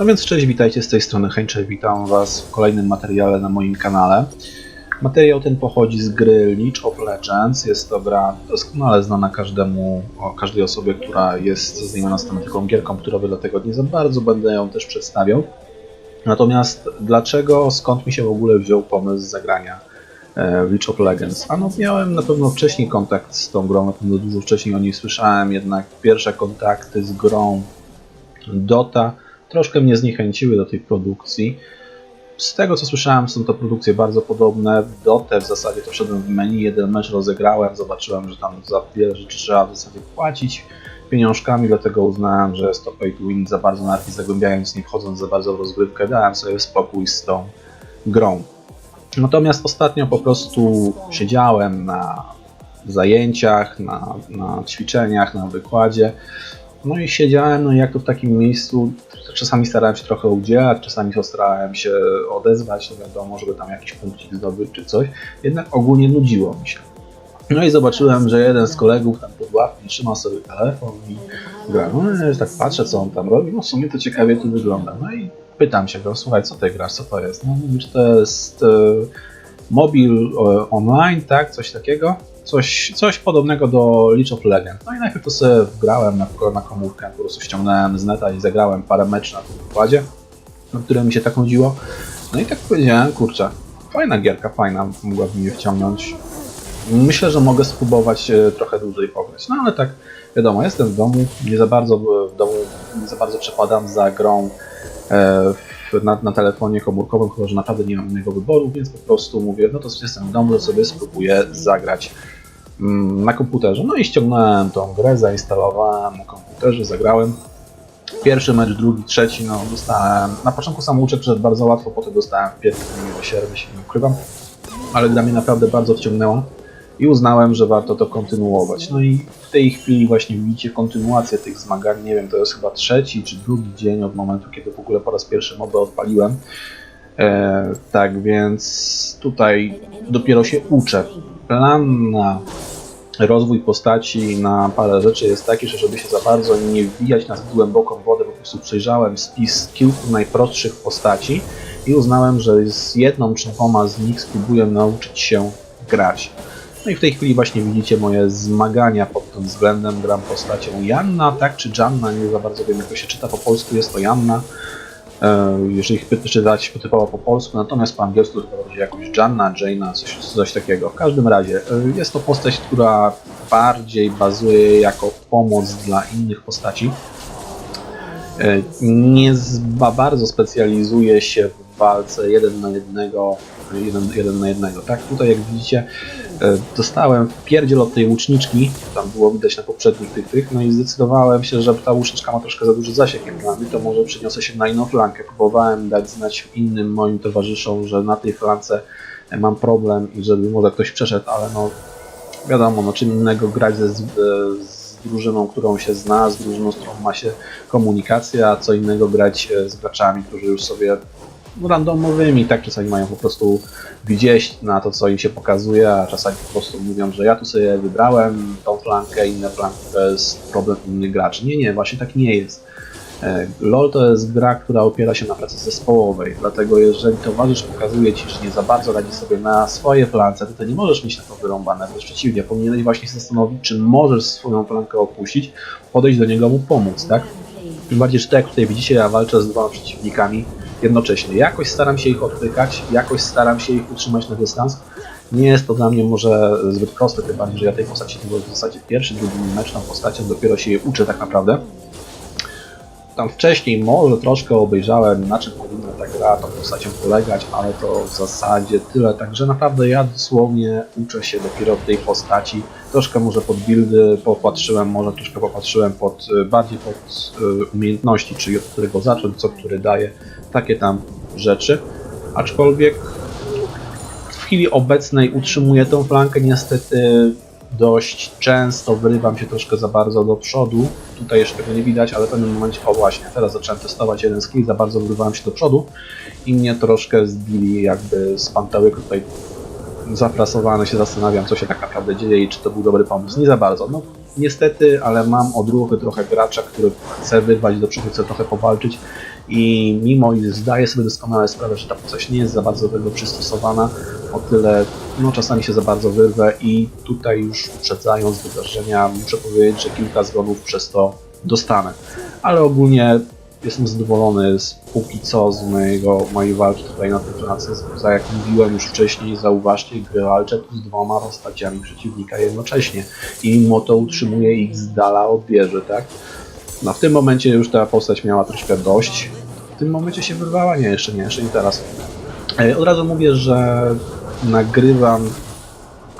No więc cześć, witajcie z tej strony Henczek, witam Was w kolejnym materiale na moim kanale. Materiał ten pochodzi z gry League of Legends. Jest to gra doskonale znana każdemu, każdej osobie, która jest zaznajomiona z tematyką gier komputerowych, dlatego nie za bardzo będę ją też przedstawiał. Natomiast dlaczego, skąd mi się w ogóle wziął pomysł zagrania e, League of Legends? Ano miałem na pewno wcześniej kontakt z tą grą, na pewno dużo wcześniej o niej słyszałem, jednak pierwsze kontakty z grą Dota troszkę mnie zniechęciły do tej produkcji. Z tego co słyszałem, są to produkcje bardzo podobne. Dotę w zasadzie to wszedłem w menu, jeden mecz rozegrałem, zobaczyłem, że tam za wiele rzeczy trzeba w zasadzie płacić pieniążkami, dlatego uznałem, że jest to pay to win, za bardzo nie zagłębiając, nie wchodząc za bardzo w rozgrywkę, dałem sobie spokój z tą grą. Natomiast ostatnio po prostu siedziałem na zajęciach, na, na ćwiczeniach, na wykładzie. No i siedziałem, no jak to w takim miejscu, czasami starałem się trochę udzielać, czasami starałem się odezwać, no wiadomo, żeby tam jakiś punkcik zdobyć czy coś, jednak ogólnie nudziło mi się. No i zobaczyłem, że jeden z kolegów tam pod ławką trzyma sobie telefon i gra. No i tak patrzę, co on tam robi, no w sumie to ciekawie to wygląda. No i pytam się go, słuchaj, co ty grasz, co to jest? No mówi, że to jest e, mobil e, online, tak, coś takiego. Coś, coś podobnego do League of Legends. No i najpierw to sobie wgrałem na, na komórkę, po prostu ściągnąłem z neta i zagrałem parę meczów na tym wykładzie, na które mi się tak nudziło. No i tak powiedziałem, kurczę, fajna gierka, fajna, mogłaby mnie wciągnąć. Myślę, że mogę spróbować e, trochę dłużej pograć. No ale tak, wiadomo, jestem w domu, nie za bardzo w domu, nie za bardzo przepadam za grą e, w, na, na telefonie komórkowym, chyba że naprawdę nie mam innego wyboru, więc po prostu mówię, no to jestem w domu, to sobie spróbuję zagrać na komputerze. No i ściągnąłem tą grę, zainstalowałem na komputerze, zagrałem. Pierwszy mecz, drugi, trzeci, no dostałem. Na początku samouczek przeszedł bardzo łatwo, potem dostałem w pierwszym do sierwy, się nie ukrywam. Ale gra mnie naprawdę bardzo wciągnęła i uznałem, że warto to kontynuować. No i w tej chwili właśnie widzicie kontynuację tych zmagań. Nie wiem, to jest chyba trzeci czy drugi dzień od momentu, kiedy w ogóle po raz pierwszy mobę odpaliłem. E, tak więc tutaj dopiero się uczę. Plan na rozwój postaci na parę rzeczy jest taki, że żeby się za bardzo nie wbijać na głęboką wodę, po prostu przejrzałem spis kilku najprostszych postaci i uznałem, że z jedną czy dwoma z nich spróbuję nauczyć się grać. No i w tej chwili właśnie widzicie moje zmagania pod tym względem. Gram postacią Janna, tak czy Janna, nie za bardzo wiem jak to się czyta po polsku, jest to Janna. E, Jeżeli czytać typowo po polsku, natomiast po angielsku to będzie jakoś Janna, Jaina, coś, coś takiego. W każdym razie e, jest to postać, która bardziej bazuje jako pomoc dla innych postaci. E, Nie bardzo specjalizuje się w walce jeden na jednego, jeden, jeden na jednego. Tak, tutaj jak widzicie, dostałem pierdziel od tej łuczniczki, tam było widać na poprzednich tych, tych, no i zdecydowałem się, że ta łuczniczka ma troszkę za duży zasięg dla mnie, to może przeniosę się na inną flankę. Próbowałem dać znać innym moim towarzyszom, że na tej flance e, mam problem i żeby może ktoś przeszedł, ale no wiadomo, no czym innego grać ze, z, z drużyną, którą się zna, z drużyną, z którą ma się komunikację, a co innego grać e, z graczami, którzy już sobie randomowymi, tak czasami mają po prostu gdzieś na to, co im się pokazuje, a czasami po prostu mówią, że ja tu sobie wybrałem tą flankę, inne flanki to jest problem innych graczy. Nie, nie, właśnie tak nie jest. E, LoL to jest gra, która opiera się na pracy zespołowej, dlatego jeżeli towarzysz pokazuje Ci, że nie za bardzo radzi sobie na swoje flance, to Ty nie możesz mieć na to wyrąbane, wręcz przeciwnie, powinieneś właśnie się zastanowić, czy możesz swoją flankę opuścić, podejść do niego, mu pomóc, tak? Tym bardziej, że tak jak tutaj widzicie, ja walczę z dwoma przeciwnikami jednocześnie. Jakoś staram się ich odpykać, jakoś staram się ich utrzymać na dystans. Nie jest to dla mnie może zbyt proste, tym bardziej, że ja tej postaci to w zasadzie pierwszy, drugi mecz tą postacią, dopiero się jej uczę tak naprawdę. Tam wcześniej może troszkę obejrzałem, na czym powinna ta gra tą postacią polegać, ale to w zasadzie tyle. Także naprawdę ja dosłownie uczę się dopiero tej postaci. Troszkę może pod buildy popatrzyłem, może troszkę popatrzyłem pod, y, bardziej pod y, umiejętności, czyli od którego zacząć, co który daje, takie tam rzeczy. Aczkolwiek w chwili obecnej utrzymuję tą flankę niestety dość często wyrywam się troszkę za bardzo do przodu. Tutaj jeszcze tego nie widać, ale w pewnym momencie, o właśnie, teraz zacząłem testować jeden skill, za bardzo wyrywałem się do przodu i mnie troszkę zbili jakby z pantełyku tutaj zafrasowany się zastanawiam, co się tak naprawdę dzieje i czy to był dobry pomysł. Nie za bardzo. No, niestety, ale mam odruchy trochę gracza, który chce wyrwać do przodu, chce trochę powalczyć i mimo iż zdaję sobie doskonale sprawę, że ta postać nie jest za bardzo do tego przystosowana, o tyle no czasami się za bardzo wyrwę i tutaj już uprzedzając wydarzenia muszę powiedzieć, że kilka zgonów przez to dostanę. Ale ogólnie jestem zadowolony z póki co z mojego, mojej walki tutaj na tej pracy. Za jak mówiłem już wcześniej, zauważcie, gry walczę tu z dwoma postaciami przeciwnika jednocześnie i mimo to utrzymuję ich z dala od wieży, tak? No w tym momencie już ta postać miała troszkę dość. W tym momencie się wyrwała? Nie, jeszcze nie, jeszcze nie teraz. E, Od razu mówię, że nagrywam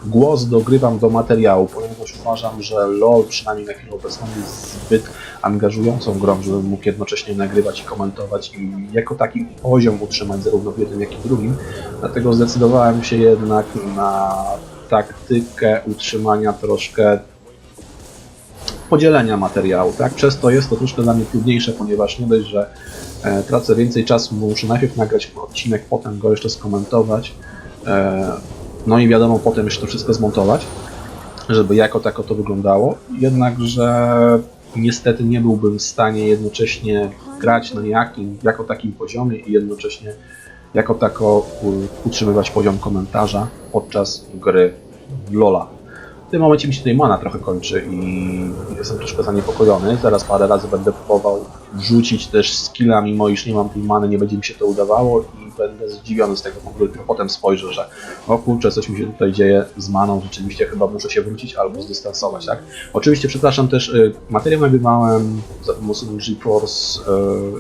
głos dogrywam do materiału, ponieważ uważam, że LOL przynajmniej na chwilę obecną jest zbyt angażującą grą, żebym mógł jednocześnie nagrywać i komentować i jako taki poziom utrzymać zarówno w jednym, jak i w drugim. Dlatego zdecydowałem się jednak na taktykę utrzymania troszkę podzielenia materiału, tak? Przez to jest to troszkę dla mnie trudniejsze, ponieważ nie dość, że e, tracę więcej czasu, muszę najpierw nagrać odcinek, potem go jeszcze skomentować, no i wiadomo, potem jeszcze to wszystko zmontować, żeby jako tako to wyglądało. Jednakże niestety nie byłbym w stanie jednocześnie grać na jakim, jako takim poziomie i jednocześnie jako tako utrzymywać poziom komentarza podczas gry Lola. W tym momencie mi się tutaj mana trochę kończy i jestem troszkę zaniepokojony. Zaraz parę razy będę próbował wrzucić też skilla, mimo iż nie mam tej many, nie będzie mi się to udawało będę zdziwiony z tego powodu, tylko potem spojrzę, że o kurczę, coś mi się tutaj dzieje z maną, rzeczywiście chyba muszę się wrócić albo zdystansować, tak? Oczywiście przepraszam też, y, materiał nagrywałem za pomocą GeForce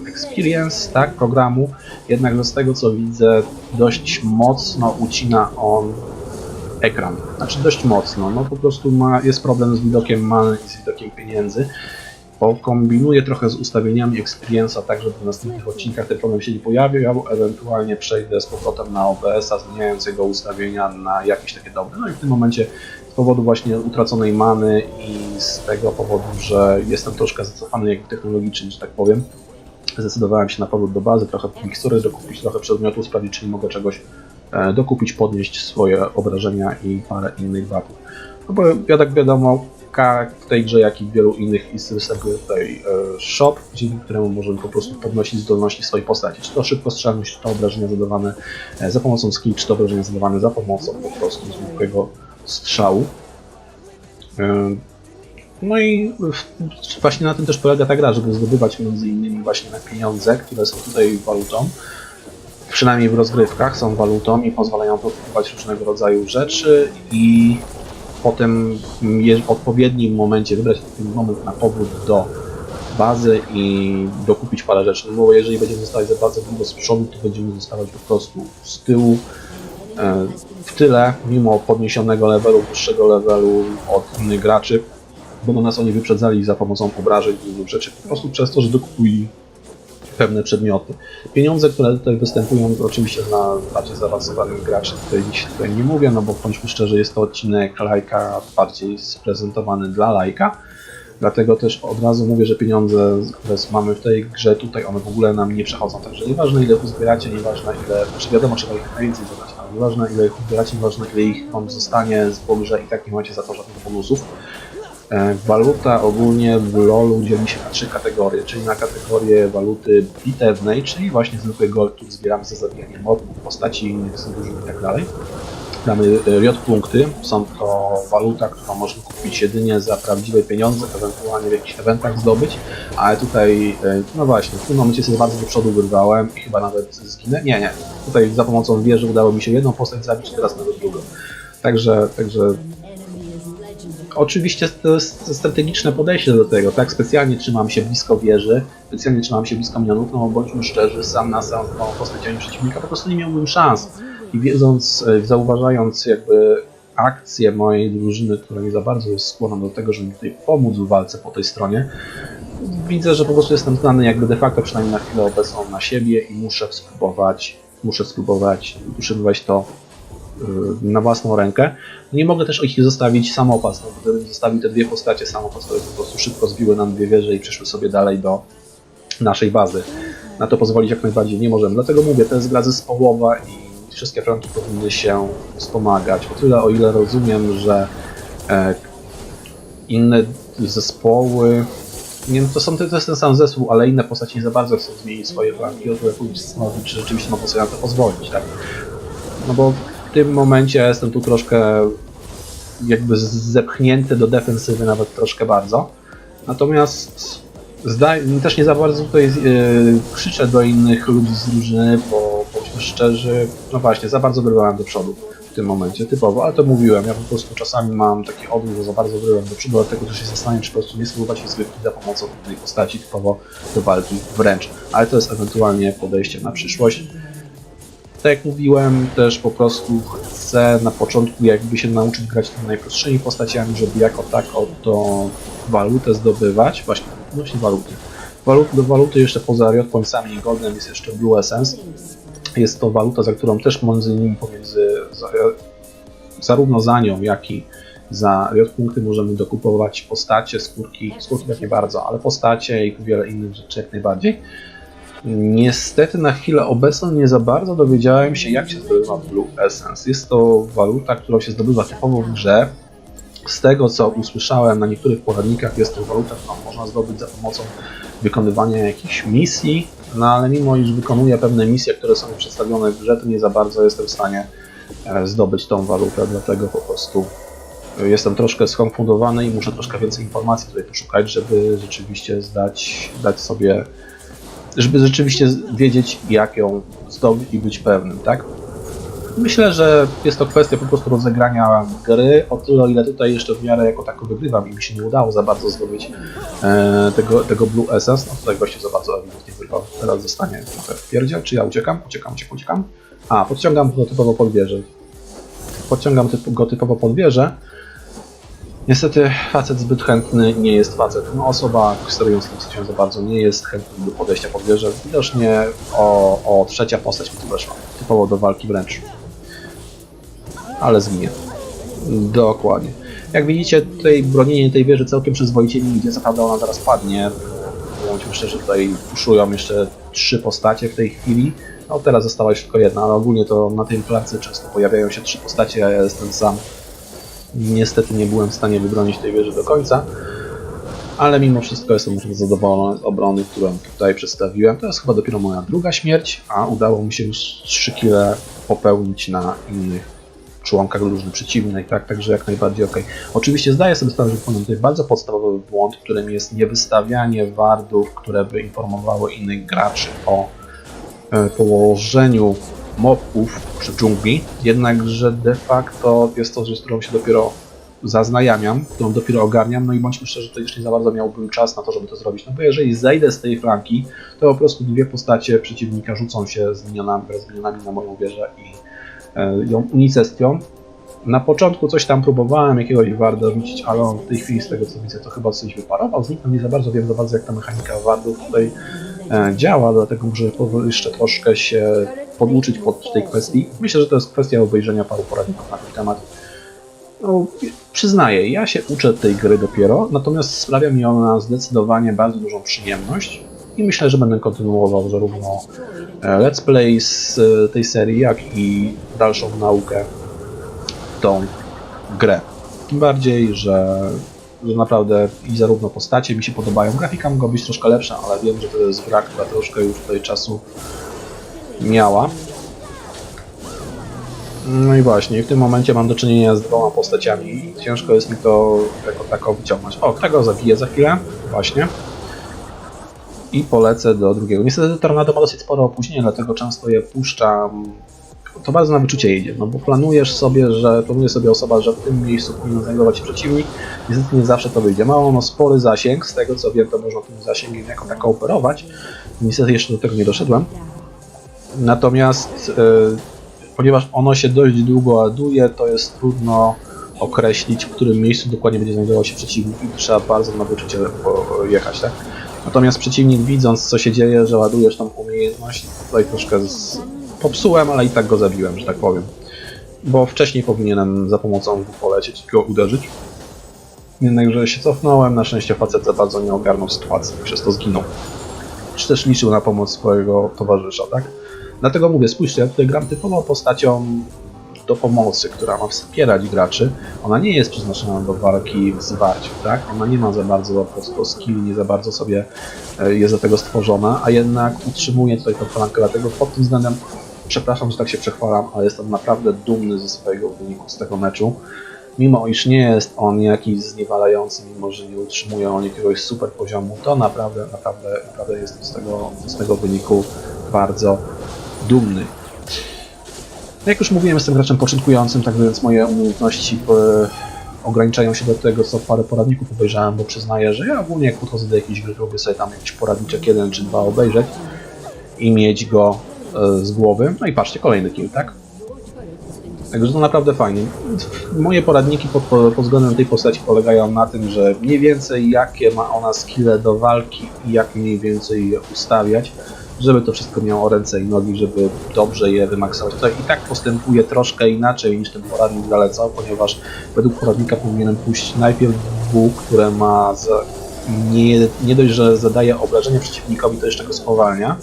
y, Experience, tak, programu, jednakże z tego co widzę dość mocno ucina on ekran. Znaczy dość mocno. No po prostu ma, jest problem z widokiem many i z widokiem pieniędzy. Pokombinuję trochę z ustawieniami Experience'a, tak żeby w następnych odcinkach ten problem się nie pojawił, ewentualnie przejdę z powrotem na OBS-a, zmieniając jego ustawienia na jakieś takie dobre. No i w tym momencie z powodu właśnie utraconej many i z tego powodu, że jestem troszkę zacofany jakby technologicznie, że tak powiem, zdecydowałem się na powrót do bazy, trochę mikstury dokupić, trochę przedmiotów, sprawdzić czy nie mogę czegoś e, dokupić, podnieść swoje obrażenia i parę innych buffów. No bo jak wiadomo, ka- w tej grze, jak i w wielu innych ist występuje tutaj e, shop, dzięki któremu możemy po prostu podnosić zdolności swojej postaci. Czy to szybkostrzelność, czy to obrażenia zadawane e, za pomocą skill, czy to obrażenia zadawane za pomocą po prostu zwykłego strzału. E, No i właśnie na tym też polega ta gra, żeby zdobywać między innymi właśnie na pieniądze, które są tutaj walutą przynajmniej w rozgrywkach, są walutą i pozwalają kupować różnego rodzaju rzeczy i potem w odpowiednim momencie wybrać ten moment na powrót do bazy i dokupić parę rzeczy. No bo jeżeli będziemy zostawać za bardzo długo z przodu, to będziemy zostawać po prostu z tyłu, e, w tyle, mimo podniesionego levelu, wyższego levelu od innych graczy, bo nas oni wyprzedzali za pomocą obrażeń i innych rzeczy, po prostu przez to, że dokupili pewne przedmioty. Pieniądze, które tutaj występują, to oczywiście dla bardziej zaawansowanych graczy tutaj nic tutaj nie mówię, no bo bądźmy szczerzy, jest to odcinek lajka bardziej sprezentowany dla lajka. Dlatego też od razu mówię, że pieniądze, które mamy w tej grze, tutaj one w ogóle nam nie przechodzą. Także nieważne ile uzbieracie, nieważne ile, znaczy wiadomo trzeba ich najwięcej zebrać, ale nieważne ile ich uzbieracie, nieważne ile ich wam zostanie z grze i tak nie macie za to żadnych bonusów. E, Waluta ogólnie w LoLu dzieli się na trzy kategorie, czyli na kategorię waluty bitewnej, czyli właśnie zwykły gold, który zbieramy za zabijanie mobów, postaci innych, i tak dalej. Mamy e, riot punkty, są to waluta, którą można kupić jedynie za prawdziwe pieniądze, ewentualnie w jakichś eventach zdobyć, ale tutaj, e, no właśnie, w tym momencie sobie bardzo do przodu wyrwałem i chyba nawet zginę. Nie, nie, tutaj za pomocą wieży udało mi się jedną postać zabić, teraz nawet drugą. Także, także Oczywiście to jest strategiczne podejście do tego, tak? Specjalnie trzymam się blisko wieży, specjalnie trzymam się blisko minionów, no bo bądźmy szczerzy, sam na sam tą postaciami przeciwnika po prostu nie miałbym szans. I wiedząc, e, zauważając jakby akcję mojej drużyny, która nie za bardzo jest skłonna do tego, żeby mi tutaj pomóc w walce po tej stronie, widzę, że po prostu jestem znany jakby de facto przynajmniej na chwilę obecną na siebie i muszę spróbować, muszę spróbować utrzymywać to na własną rękę. Nie mogę też ich zostawić samopas, no gdybym zostawił te dwie postacie samopas, by po prostu szybko zbiły nam dwie wieże i przyszły sobie dalej do naszej bazy. Na to pozwolić jak najbardziej nie możemy. Dlatego mówię, to jest gra zespołowa i wszystkie fronty powinny się wspomagać. O tyle, o ile rozumiem, że e, inne zespoły Nie, to, są, to jest ten sam zespół, ale inne postaci nie za bardzo chcą zmienić swoje flanki, o które powinien się zastanowić, czy rzeczywiście mogą sobie na to pozwolić, tak? No bo w tym momencie jestem tu troszkę jakby zepchnięty do defensywy nawet troszkę bardzo. Natomiast też nie za bardzo tutaj yy, krzyczę do innych ludzi z drużyny, bo bądźmy szczerzy, no właśnie, za bardzo wyrywałem do przodu w tym momencie, typowo, ale to mówiłem, ja po prostu czasami mam taki odruch, że za bardzo wyrywam do przodu, dlatego też się zastanawiam, czy po prostu nie spróbować rozgrywki za pomocą tej postaci typowo do walki wręcz, ale to jest ewentualnie podejście na przyszłość. Tak jak mówiłem, też po prostu chcę na początku jakby się nauczyć grać tymi najprostszymi postaciami, żeby jako tako to walutę zdobywać, właśnie, właśnie waluty. Walut, do waluty jeszcze poza Riot Pointsami i Goldem jest jeszcze Blue Essence. Jest to waluta, za którą też między innymi pomiędzy, za, zarówno za nią, jak i za Riot punkty możemy dokupować postacie, skórki, skórki tak nie bardzo, ale postacie i wiele innych rzeczy jak najbardziej. Niestety na chwilę obecną nie za bardzo dowiedziałem się jak się zdobywa Blue Essence. Jest to waluta, którą się zdobywa typowo w grze. Z tego co usłyszałem na niektórych poradnikach jest to waluta, którą można zdobyć za pomocą wykonywania jakichś misji, no ale mimo iż wykonuję pewne misje, które są przedstawione w grze, to nie za bardzo jestem w stanie e, zdobyć tą walutę, dlatego po prostu jestem troszkę skonfundowany i muszę troszkę więcej informacji tutaj poszukać, żeby rzeczywiście zdać, dać sobie żeby rzeczywiście wiedzieć, jak ją zdobyć i być pewnym, tak? Myślę, że jest to kwestia po prostu rozegrania gry, o tyle ile tutaj jeszcze w miarę jako tako wygrywam i mi się nie udało za bardzo zdobyć e, tego, tego Blue Essence, no tutaj goście za bardzo ewidentnie wyrwał. Teraz zostanie trochę w pierdziel, czy ja uciekam? Uciekam, uciekam, uciekam. A, podciągam go typowo pod wieżę. Podciągam typ, go typowo pod wieżę. Niestety facet zbyt chętny nie jest facet. No, osoba sterująca tym postacią za bardzo nie jest chętna do podejścia pod wieżę. Widocznie o, o trzecia postać mi tu weszła. Typowo do walki wręcz. Ale zginie. Dokładnie. Jak widzicie, tutaj bronienie tej wieży całkiem przyzwoicie nie idzie. Zaprawdę ona zaraz padnie. Bądźmy szczerzy, tutaj puszują jeszcze trzy postacie w tej chwili. No teraz została już tylko jedna, ale ogólnie to na tej placy często pojawiają się trzy postacie, a ja jestem sam. Niestety nie byłem w stanie wybronić tej wieży do końca, ale mimo wszystko jestem bardzo zadowolony z obrony, którą tutaj przedstawiłem. To jest chyba dopiero moja druga śmierć, a udało mi się już 3 kile popełnić na innych członkach drużyny przeciwnej, tak, także jak najbardziej ok. Oczywiście zdaję sobie sprawę, że wykonałem tutaj bardzo podstawowy błąd, którym jest niewystawianie wardów, które by informowały innych graczy o e, położeniu mobów przy dżungli, jednakże de facto jest to rzecz, z którą się dopiero zaznajamiam, którą dopiero ogarniam, no i bądźmy szczerzy, to już nie za bardzo miałbym czas na to, żeby to zrobić, no bo jeżeli zejdę z tej flanki, to po prostu dwie postacie przeciwnika rzucą się z minionami, na moją wieżę i e, ją unicestwią. Na początku coś tam próbowałem, jakiegoś warda rzucić, ale on w tej chwili z tego co widzę to chyba coś wyparował, zniknął, nie za bardzo wiem za bardzo jak ta mechanika wardów tutaj działa, dlatego muszę jeszcze troszkę się poduczyć pod tej kwestii. Myślę, że to jest kwestia obejrzenia paru poradników na ten temat. No, przyznaję, ja się uczę tej gry dopiero, natomiast sprawia mi ona zdecydowanie bardzo dużą przyjemność i myślę, że będę kontynuował zarówno e, let's play z e, tej serii, jak i dalszą naukę tą grę. Tym bardziej, że, że naprawdę i zarówno postacie mi się podobają, grafika mogła być troszkę lepsza, ale wiem, że to jest gra, która troszkę już tutaj czasu miała. No i właśnie, w tym momencie mam do czynienia z dwoma postaciami i ciężko jest mi to jako tako wyciągnąć. O, tego zabiję za chwilę, właśnie. I polecę do drugiego. Niestety Tornado ma dosyć spore opóźnienie, dlatego często je puszczam. To bardzo na wyczucie idzie, no bo planujesz sobie, że planuje sobie osoba, że w tym miejscu powinien znajdować się przeciwnik. Niestety nie zawsze to wyjdzie. Ma ono spory zasięg, z tego co wiem, to można tym zasięgiem jako tako operować. Niestety jeszcze do tego nie doszedłem. Natomiast yy, ponieważ ono się dość długo ładuje, to jest trudno określić, w którym miejscu dokładnie będzie znajdował się przeciwnik i trzeba bardzo na wyczucie jechać, tak? Natomiast przeciwnik widząc co się dzieje, że ładujesz tą umiejętność, tutaj troszkę z... popsułem, ale i tak go zabiłem, że tak powiem. Bo wcześniej powinienem za pomocą polecieć i go uderzyć. Jednakże się cofnąłem, na szczęście facet za bardzo nie ogarnął sytuacji, przez to zginął. Czy też liczył na pomoc swojego towarzysza, tak? Dlatego mówię, spójrzcie, ja tutaj gram typową postacią do pomocy, która ma wspierać graczy, ona nie jest przeznaczona do walki w zwarciu, tak? Ona nie ma za bardzo po skill, nie za bardzo sobie e, jest do tego stworzona, a jednak utrzymuje tutaj tą flankę, dlatego pod tym względem przepraszam, że tak się przechwalam, ale jestem naprawdę dumny ze swojego wyniku z tego meczu. Mimo iż nie jest on jakiś zniewalający, mimo że nie utrzymuje on jakiegoś super poziomu, to naprawdę, naprawdę, naprawdę jestem z tego, z tego wyniku bardzo dumny. Jak już mówiłem, jestem graczem początkującym, tak więc moje umiejętności e, ograniczają się do tego, co parę poradników obejrzałem, bo przyznaję, że ja ogólnie jak podchodzę do jakiejś gry, lubię sobie tam jakiś poradniczek jeden czy dwa obejrzeć i mieć go z głowy. No i patrzcie, kolejny kill, tak? Także to naprawdę fajnie. Moje poradniki pod, pod względem tej postaci polegają na tym, że mniej więcej jakie ma ona skille do walki i jak mniej więcej je ustawiać, żeby to wszystko miało ręce i nogi, żeby dobrze je wymaksować. Tutaj i tak postępuje troszkę inaczej niż ten poradnik zalecał, ponieważ według poradnika powinienem pójść najpierw dwóch, które ma nie, nie dość, że zadaje obrażenia przeciwnikowi, to jeszcze go spowalnia,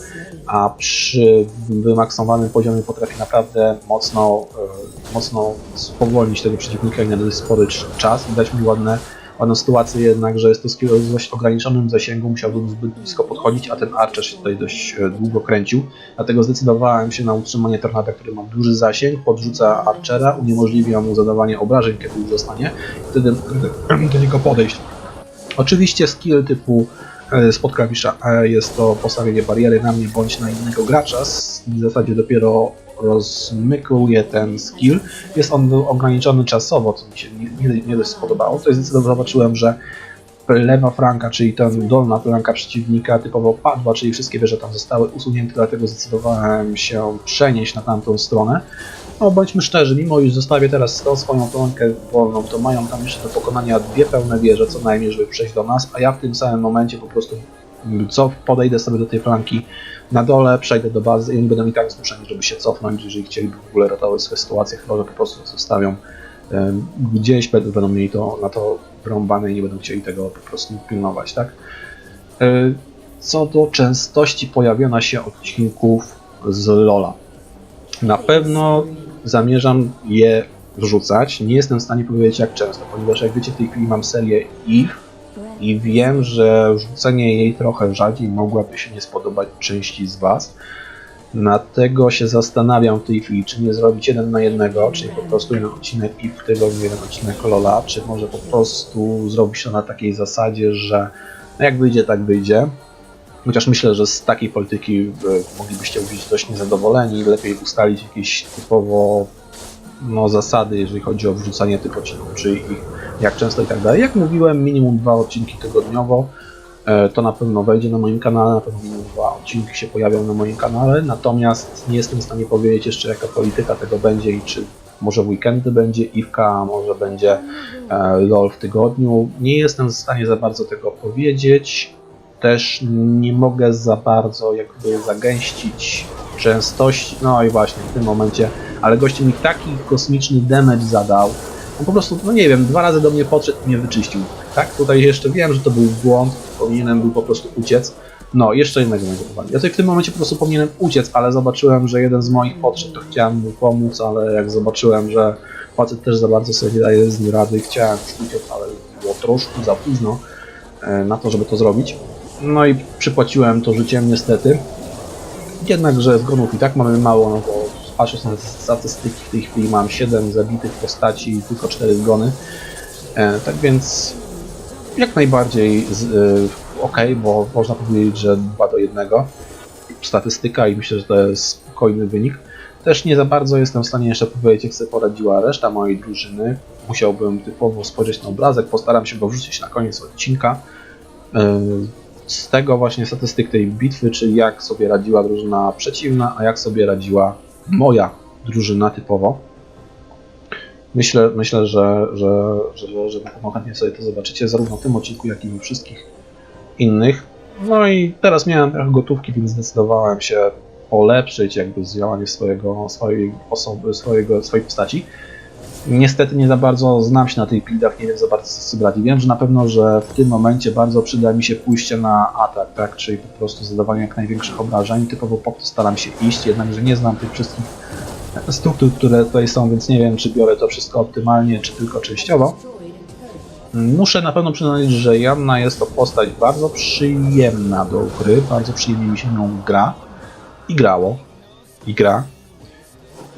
a przy wymaksowanym poziomie potrafi naprawdę mocno, e, mocno spowolnić tego przeciwnika i na dość spory czas i dać mi ładne, ładną sytuację jednak, że jest to o dość ograniczonym zasięgu, musiałbym zbyt blisko podchodzić, a ten Archer się tutaj dość e, długo kręcił, dlatego zdecydowałem się na utrzymanie tornada, który ma duży zasięg, podrzuca Archera, uniemożliwia mu zadawanie obrażeń, kiedy już zostanie wtedy do niego podejść. Oczywiście skill typu spod klawisza E jest to postawienie bariery na mnie bądź na innego gracza. W zasadzie dopiero rozmykluje ten skill. Jest on ograniczony czasowo, co mi się nie, nie, nie dość spodobało. To jest zdecydowanie zobaczyłem, że lewa flanka, czyli ta dolna flanka przeciwnika typowo padła, czyli wszystkie wieże tam zostały usunięte, dlatego zdecydowałem się przenieść na tamtą stronę. No bądźmy szczerzy, mimo iż zostawię teraz tą swoją flankę wolną, to mają tam jeszcze do pokonania dwie pełne wieże, co najmniej, żeby przejść do nas, a ja w tym samym momencie po prostu co podejdę sobie do tej flanki na dole, przejdę do bazy i oni będą i tak zmuszeni, żeby się cofnąć, jeżeli chcieliby w ogóle ratować swoje sytuacje, chyba że po prostu zostawią gdzieś, będą, mieli to na to wrąbane i nie będą chcieli tego po prostu pilnować, tak? E, Co do częstości pojawienia się odcinków z Lola. Na pewno zamierzam je wrzucać. Nie jestem w stanie powiedzieć jak często, ponieważ jak wiecie w tej chwili mam serię ich i wiem, że wrzucenie jej trochę rzadziej mogłaby się nie spodobać części z Was. Dlatego się zastanawiam w tej chwili, czy nie zrobić jeden na jednego, czyli po prostu jeden odcinek i w tygodniu jeden odcinek Lola, czy może po prostu zrobić to na takiej zasadzie, że no jak wyjdzie, tak wyjdzie. Chociaż myślę, że z takiej polityki y, moglibyście być dość niezadowoleni. Lepiej ustalić jakieś typowo no, zasady, jeżeli chodzi o wrzucanie tych odcinków, czy ich jak często i tak dalej. Jak mówiłem, minimum dwa odcinki tygodniowo. E, To na pewno wejdzie na moim kanale, na pewno minimum dwa odcinki się pojawią na moim kanale. Natomiast nie jestem w stanie powiedzieć jeszcze, jaka polityka tego będzie i czy może w weekendy będzie Iwka, może będzie e, LOL w tygodniu. Nie jestem w stanie za bardzo tego powiedzieć też nie mogę za bardzo jakby zagęścić częstości. No i właśnie w tym momencie, ale gościu mi taki kosmiczny damage zadał. On po prostu, no nie wiem, dwa razy do mnie podszedł i mnie wyczyścił. Tak? Tutaj jeszcze wiem, że to był błąd, powinienem był po prostu uciec. No, jeszcze jednego negocjowali. Ja tutaj w tym momencie po prostu powinienem uciec, ale zobaczyłem, że jeden z moich podszedł, to chciałem mu pomóc, ale jak zobaczyłem, że facet też za bardzo sobie daje z nim rady, chciałem uciec, ale było troszkę za późno e, na to, żeby to zrobić. No i przypłaciłem to życiem niestety. Jednakże zgonów i tak mamy mało, no bo patrząc na statystyki w tej chwili mam 7 zabitych postaci i tylko 4 zgony. E, tak więc jak najbardziej e, ok, bo można powiedzieć, że 2 do 1 statystyka i myślę, że to jest spokojny wynik. Też nie za bardzo jestem w stanie jeszcze powiedzieć, jak sobie poradziła reszta mojej drużyny. Musiałbym typowo spojrzeć na obrazek, postaram się go wrzucić na koniec odcinka. E, z tego właśnie statystyk tej bitwy, czyli jak sobie radziła drużyna przeciwna, a jak sobie radziła moja drużyna typowo. Myślę, myślę że, że, że, że na pewno chętnie sobie to zobaczycie, zarówno w tym odcinku, jak i we wszystkich innych. No i teraz miałem trochę gotówki, więc zdecydowałem się polepszyć jakby działanie swojego, swojej osoby, swojego, swojej postaci. Niestety nie za bardzo znam się na tych buildach, nie wiem za bardzo co brać. Wiem, że na pewno, że w tym momencie bardzo przyda mi się pójście na atak, tak? czyli po prostu zadawanie jak największych obrażeń. Typowo po to staram się iść, jednakże nie znam tych wszystkich struktur, które tutaj są, więc nie wiem, czy biorę to wszystko optymalnie, czy tylko częściowo. Muszę na pewno przyznać, że Janna jest to postać bardzo przyjemna do gry, bardzo przyjemnie mi się nią gra i grało, i gra.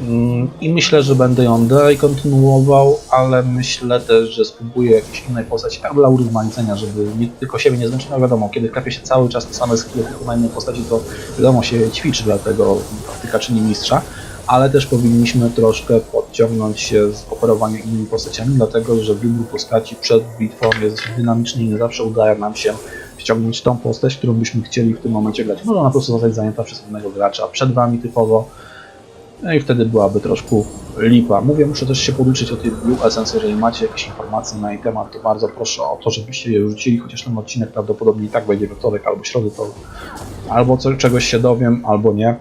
Mm, I myślę, że będę ją dalej kontynuował, ale myślę też, że spróbuję jakiejś innej postaci, tak dla urozmaicenia, żeby nie tylko siebie nie zmęczyć. No wiadomo, kiedy klepie się cały czas te same skille tylko na innej postaci, to wiadomo się ćwiczy dla tego praktyka czyni mistrza, ale też powinniśmy troszkę podciągnąć się z operowaniem innymi postaciami, dlatego że wybór postaci przed bitwą jest dynamiczny i nie zawsze udaje nam się ściągnąć tą postać, którą byśmy chcieli w tym momencie grać. Może ona po prostu zostać zajęta przez innego gracza, przed wami typowo, no i wtedy byłaby troszkę lipa. Mówię, muszę też się poduczyć o tej Blue Essence. Jeżeli macie jakieś informacje na jej temat, to bardzo proszę o to, żebyście je rzucili, chociaż ten odcinek prawdopodobnie i tak będzie we wtorek albo środy, to albo co, czegoś się dowiem, albo nie.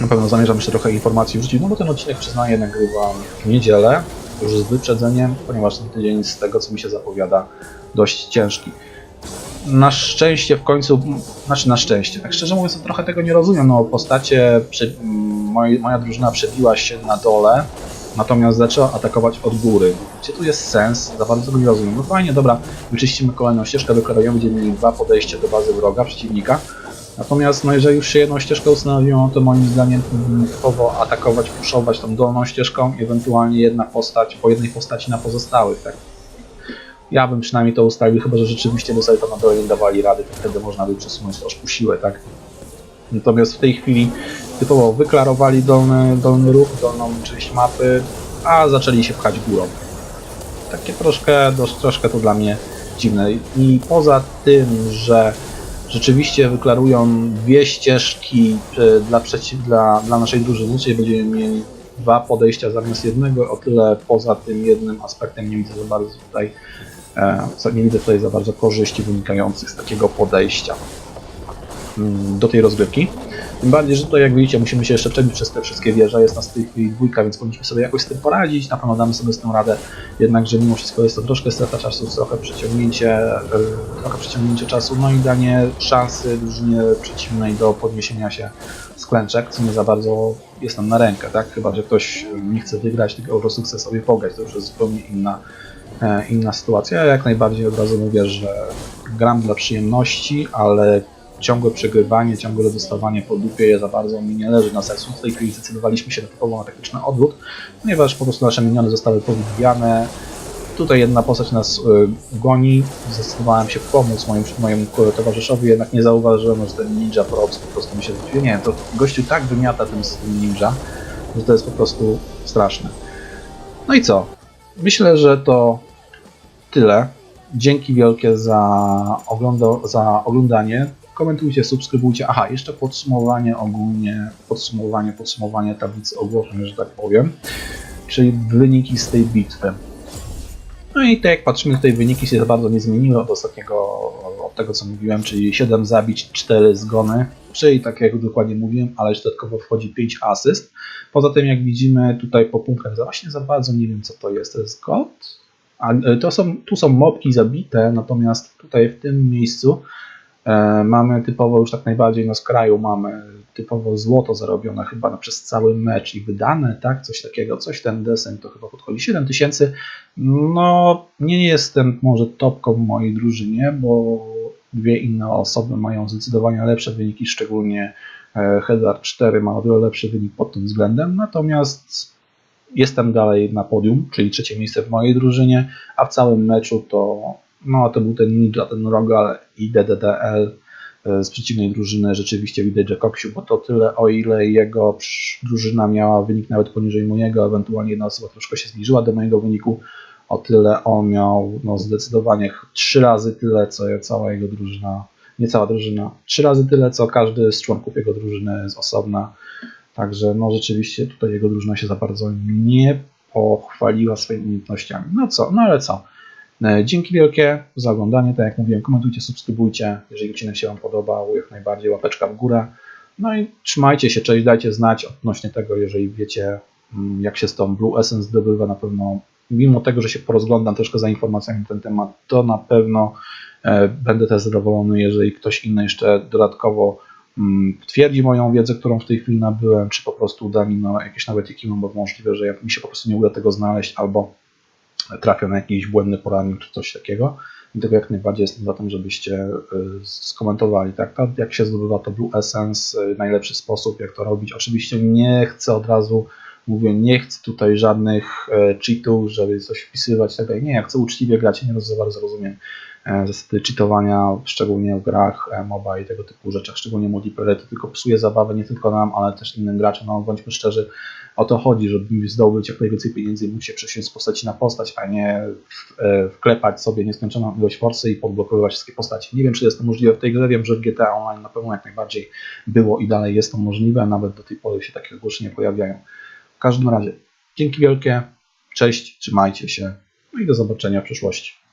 Na pewno zamierzam jeszcze trochę informacji wrzucić, no bo ten odcinek przyznaję nagrywam w niedzielę, już z wyprzedzeniem, ponieważ ten tydzień z tego co mi się zapowiada dość ciężki. Na szczęście w końcu, znaczy na szczęście, tak szczerze mówiąc trochę tego nie rozumiem, no postacie, przy, moja drużyna przebiła się na dole, natomiast zaczęła atakować od góry. Gdzie tu jest sens? Za bardzo tego nie rozumiem. No fajnie, dobra, wyczyścimy kolejną ścieżkę, wyklarujemy, będziemy mieli dwa podejścia do bazy wroga, przeciwnika. Natomiast no, jeżeli już się jedną ścieżkę ustanowiło, to moim zdaniem typowo atakować, puszować tą dolną ścieżką, ewentualnie jedna postać po jednej postaci na pozostałych. Tak? Ja bym przynajmniej to ustawił, chyba że rzeczywiście by sobie to na dole nie dawali rady, to wtedy można by przesunąć troszkę siłę, tak? Natomiast w tej chwili typowo wyklarowali dolny, dolny ruch, dolną część mapy, a zaczęli się pchać górą. Takie troszkę, troszkę to dla mnie dziwne. I poza tym, że rzeczywiście wyklarują dwie ścieżki e, dla, dla, dla naszej drużyny, czyli będziemy mieli dwa podejścia zamiast jednego, o tyle poza tym jednym aspektem nie widzę za bardzo tutaj e, nie widzę tutaj za bardzo korzyści wynikających z takiego podejścia mm, do tej rozgrywki. Tym bardziej, że tutaj jak widzicie musimy się jeszcze przebić przez te wszystkie wieże, jest nas w tej chwili dwójka, więc powinniśmy sobie jakoś z tym poradzić, na pewno damy sobie z tym radę, jednakże mimo wszystko jest to troszkę strata czasu, trochę przeciągnięcie, trochę przeciągnięcie czasu, no i danie szansy drużynie przeciwnej do podniesienia się z klęczek, co nie za bardzo jest nam na rękę, tak? Chyba, że ktoś nie chce wygrać, tylko po prostu chce sobie pograć, to już jest zupełnie inna, e, inna sytuacja. Ja jak najbardziej od razu mówię, że gram dla przyjemności, ale ciągłe przegrywanie, ciągłe dostawanie po dupie za bardzo mi nie leży na sercu. W tej chwili zdecydowaliśmy się typowo na taktyczny odwrót, ponieważ po prostu nasze miniony zostały powybijane. Tutaj jedna postać nas y, goni, zdecydowałem się pomóc moim, mojemu towarzyszowi, jednak nie zauważyłem, że ten ninja props po prostu mi się zwrócił. Nie to gościu tak wymiata tym, ninja, że to jest po prostu straszne. No i co? Myślę, że to tyle. Dzięki wielkie za, za oglądanie komentujcie, subskrybujcie. Aha, jeszcze podsumowanie ogólnie, podsumowanie, podsumowanie tablicy ogłoszeń, że tak powiem, czyli wyniki z tej bitwy. No i tak jak patrzymy, tutaj wyniki się bardzo nie zmieniły od ostatniego, od tego co mówiłem, czyli 7 zabić, 4 zgony, czyli tak jak dokładnie mówiłem, ale dodatkowo wchodzi 5 asyst. Poza tym jak widzimy tutaj po punktach, właśnie za bardzo nie wiem co to jest, to jest gold? A, e, to są, tu są mobki zabite, natomiast tutaj w tym miejscu mamy typowo już tak najbardziej na skraju, mamy typowo złoto zarobione chyba na, przez cały mecz i wydane, tak, coś takiego, coś ten desen to chyba podchodzi. 7 tysięcy. No, nie jestem może topką w mojej drużynie, bo dwie inne osoby mają zdecydowanie lepsze wyniki, szczególnie e, Headar 4 ma o wiele lepszy wynik pod tym względem, natomiast jestem dalej na podium, czyli trzecie miejsce w mojej drużynie, a w całym meczu to no to był ten Ninja, ten Rogal i DDDL e, z przeciwnej drużyny rzeczywiście widać, że bo to tyle, o ile jego drużyna miała wynik nawet poniżej mojego, ewentualnie jedna osoba troszkę się zbliżyła do mojego wyniku, o tyle on miał no, zdecydowanie trzy razy tyle, co cała jego drużyna, nie cała drużyna, trzy razy tyle, co każdy z członków jego drużyny z osobna. Także no rzeczywiście tutaj jego drużyna się za bardzo nie pochwaliła swoimi umiejętnościami. No co, no ale co? E, dzięki wielkie za oglądanie. Tak jak mówiłem, komentujcie, subskrybujcie. Jeżeli odcinek się Wam podobał, jak najbardziej łapeczka w górę. No i trzymajcie się, cześć, dajcie znać odnośnie tego, jeżeli wiecie, mm, jak się z tą Blue Essence zdobywa. Na pewno, mimo tego, że się porozglądam troszkę za informacjami na ten temat, to na pewno e, będę też zadowolony, jeżeli ktoś inny jeszcze dodatkowo mm, potwierdzi moją wiedzę, którą w tej chwili nabyłem, czy po prostu da mi no, jakieś nawyki, bo możliwe, że mi się po prostu nie uda tego znaleźć, albo trafia na jakiś błędny poradnik, czy coś takiego. Dlatego jak najbardziej jestem za tym, żebyście y, skomentowali, tak? jak się zdobywa to Blue Essence, y, najlepszy sposób, jak to robić. Oczywiście nie chcę od razu, mówię, nie chcę tutaj żadnych y, cheatów, żeby coś wpisywać, tak Nie, ja chcę uczciwie grać, nie za rozumiem E, zasady cheatowania, szczególnie w grach e, MOBA i tego typu rzeczach, szczególnie multiplayer, to tylko psuje zabawę nie tylko nam, ale też innym graczom. No bądźmy szczerzy, o to chodzi, żeby zdobyć jak najwięcej pieniędzy i móc się przesiąść z postaci na postać, a nie e, wklepać sobie nieskończoną ilość forsy i podblokowywać wszystkie postaci. Nie wiem, czy jest to możliwe w tej grze, wiem, że w GTA Online na pewno jak najbardziej było i dalej jest to możliwe, nawet do tej pory się takie ogłoszenia pojawiają. W każdym razie, dzięki wielkie, cześć, trzymajcie się, no i do zobaczenia w przyszłości.